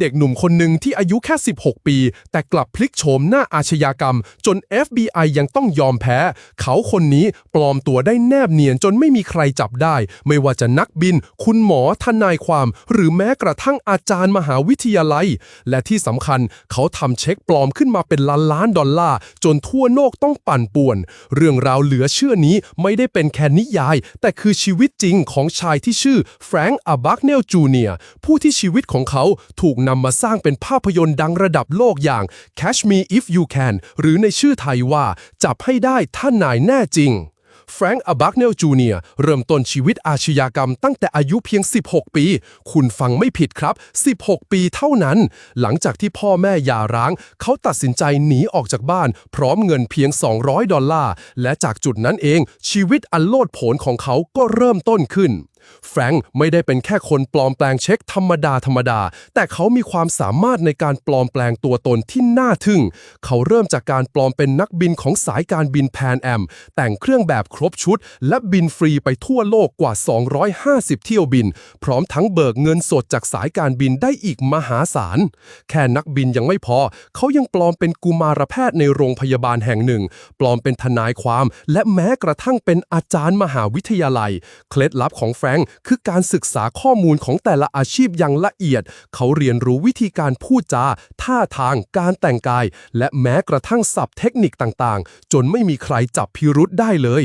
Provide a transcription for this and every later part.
เด็กหนุ่มคนหนึ่งที่อายุแค่ 16 ปี แต่กลับพลิกโฉมหน้าอาชญากรรม จน FBI ยังต้องยอมแพ้ เขาคนนี้ปลอมตัวได้แนบเนียนจนไม่มีใครจับได้ ไม่ว่าจะนักบิน คุณหมอทนายความ หรือแม้กระทั่งอาจารย์มหาวิทยาลัย และที่สำคัญเขาทำเช็คปลอมขึ้นมาเป็นล้านล้านดอลลาร์จนทั่วโลกต้องปั่นป่วน เรื่องราวเหลือเชื่อนี้ไม่ได้เป็นแค่นิยาย แต่คือชีวิตจริงของชายที่ชื่อแฟรงค์อาบักเนลจูเนียผู้ที่ชีวิตของเขาถูกนำมาสร้างเป็นภาพยนตร์ดังระดับโลกอย่าง Catch Me If You Can หรือในชื่อไทยว่า จับให้ได้ถ้านนายแน่จริงแฟรงค์อบักเนลจูเนียเริ่มต้นชีวิตอาชญากรรมตั้งแต่อายุเพียง 16 ปี คุณฟังไม่ผิดครับ 16 ปีเท่านั้น หลังจากที่พ่อแม่หย่าร้าง เขาตัดสินใจหนีออกจากบ้าน พร้อมเงินเพียง 200 ดอลลาร์ และจากจุดนั้นเองชีวิตอันโลดโผนของเขาก็เริ่มต้นขึ้น แฟรงค์ไม่ได้เป็นแค่คนปลอมแปลงเช็คธรรมดาธรรมดา แต่เขามีความสามารถในการปลอมแปลงตัวตนที่น่าทึ่ง เขาเริ่มจากการปลอมเป็นนักบินของสายการบินแพนแอม แต่งเครื่องแบบครบชุด และบินฟรีไปทั่วโลกกว่า 250 เที่ยวบิน พร้อมทั้งเบิกเงินสดจากสายการบินได้อีกมหาศาล แค่นักบินยังไม่พอ เขายังปลอมเป็นกุมารแพทย์ในโรงพยาบาลแห่งหนึ่ง ปลอมเป็นทนายความ และแม้กระทั่งเป็นอาจารย์มหาวิทยาลัย เคล็ดลับของแฟรงค์คือการศึกษาข้อมูลของแต่ละอาชีพอย่างละเอียด เขาเรียนรู้วิธีการพูดจา ท่าทาง การแต่งกาย และแม้กระทั่งศัพท์เทคนิคต่างๆ จนไม่มีใครจับพิรุษได้เลย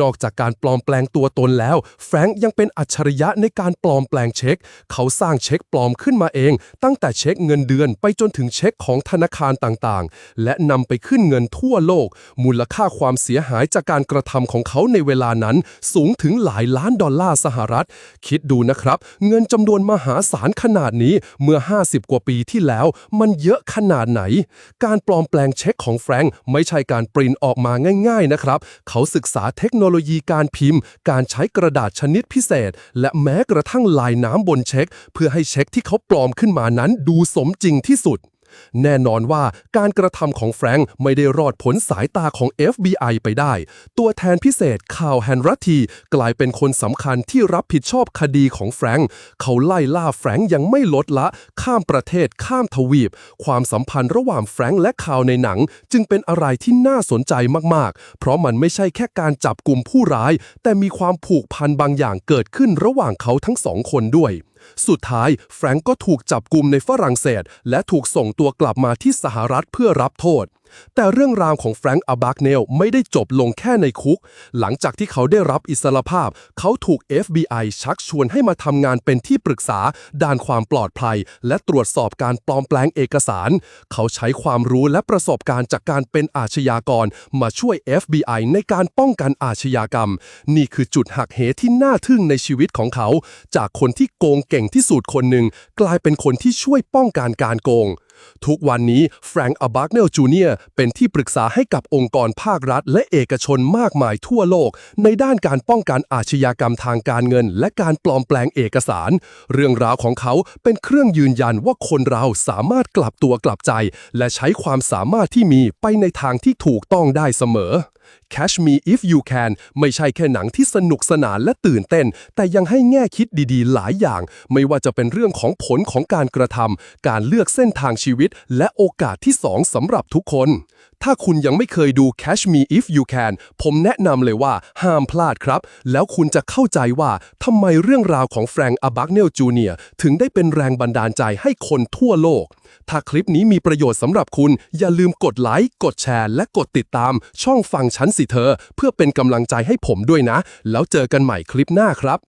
นอกจากการปลอมแปลงตัวตนแล้ว แฟรงค์ยังเป็นอัจฉริยะในการปลอมแปลงเช็ค เขาสร้างเช็คปลอมขึ้นมาเอง ตั้งแต่เช็คเงินเดือนไปจนถึงเช็คของธนาคารต่างๆ และนำไปขึ้นเงินทั่วโลก มูลค่าความเสียหายจากการกระทำของเขาในเวลานั้นสูงถึงหลายล้านดอลลาร์สหรัฐ คิดดูนะครับ เงินจำนวนมหาศาลขนาดนี้เมื่อ 50 กว่าปีที่แล้ว มันเยอะขนาดไหน การปลอมแปลงเช็คของแฟรงค์ไม่ใช่การปริ้นออกมาง่าย ๆนะครับ เขาศึกษาเทคโนโลยีการพิมพ์ การใช้กระดาษชนิดพิเศษ และแม้กระทั่งลายน้ำบนเช็ค เพื่อให้เช็คที่เขาปลอมขึ้นมานั้นดูสมจริงที่สุด แน่นอนว่าการกระทำของแฟรงค์ไม่ได้รอดผลสายตาของ FBI ไปได้ ตัวแทนพิเศษข่าวแฮนรัตทีกลายเป็นคนสำคัญที่รับผิดชอบคดีของแฟรงค์เขาไล่ล่าแฟรงค์ยังไม่ลดละ ข้ามประเทศข้ามทวีป ความสัมพันธ์ระหว่างแฟรงค์และข่าวในหนัง จึงเป็นอะไรที่น่าสนใจมากๆ เพราะมันไม่ใช่แค่การจับกลุ่มผู้ร้าย แต่มีความผูกพันบางอย่างเกิดขึ้นระหว่างเขาทั้งสองคนด้วย สุดท้ายแฟรงก์ก็ถูกจับกลุ่มในฝรั่งเศส และถูกส่งตัวกลับมาที่สหรัฐเพื่อรับโทษ แต่เรื่องราวของแฟรงก์อาบักเนลไม่ได้จบลงแค่ในคุก หลังจากที่เขาได้รับอิสรภาพ เขาถูก FBI ชักชวนให้มาทำงานเป็นที่ปรึกษา ด้านความปลอดภัย และตรวจสอบการปลอมแปลงเอกสาร เขาใช้ความรู้และประสบการณ์จากการเป็นอาชญากร มาช่วย FBI ในการป้องกันอาชญากรรม นี่คือจุดหักเหที่น่าทึ่งในชีวิตของเขา จากคนที่โกงเก่งที่สุดคนหนึ่งกลายเป็นคนที่ช่วยป้องกันการโกง ทุกวันนี้แฟรงค์อับักเนลจูเนียเป็นที่ปรึกษาให้กับองค์กรภาครัฐ และเอกชนมากมายทั่วโลก ในด้านการป้องกันอาชญากรรมทางการเงิน และการปลอมแปลงเอกสาร เรื่องราวของเขาเป็นเครื่องยืนยันว่าคนเราสามารถกลับตัวกลับใจ และใช้ความสามารถที่มีไปในทางที่ถูกต้องได้เสมอ Catch Me If You Can ไม่ใช่แค่หนังที่สนุกสนานและตื่นเต้น แต่ยังให้แง่คิดดีๆ หลายอย่าง ไม่ว่าจะเป็นเรื่องของผลของการกระทำการเลือกเส้นทางชีวิต และโอกาสที่สองสำหรับทุกคน ถ้าคุณยังไม่เคยดู Catch Me If You Can ผมแนะนำเลยว่าห้ามพลาดครับ แล้วคุณจะเข้าใจว่าทำไมเรื่องราวของแฟรงค์อบักเนลจูเนียถึงได้เป็นแรงบันดาลใจให้คนทั่วโลก ถ้าคลิปนี้มีประโยชน์สำหรับคุณ อย่าลืมกดไลค์ กดแชร์ และกดติดตาม ช่องฟังชั้นสิเธอ เพื่อเป็นกำลังใจให้ผมด้วยนะ แล้วเจอกันใหม่คลิปหน้าครับ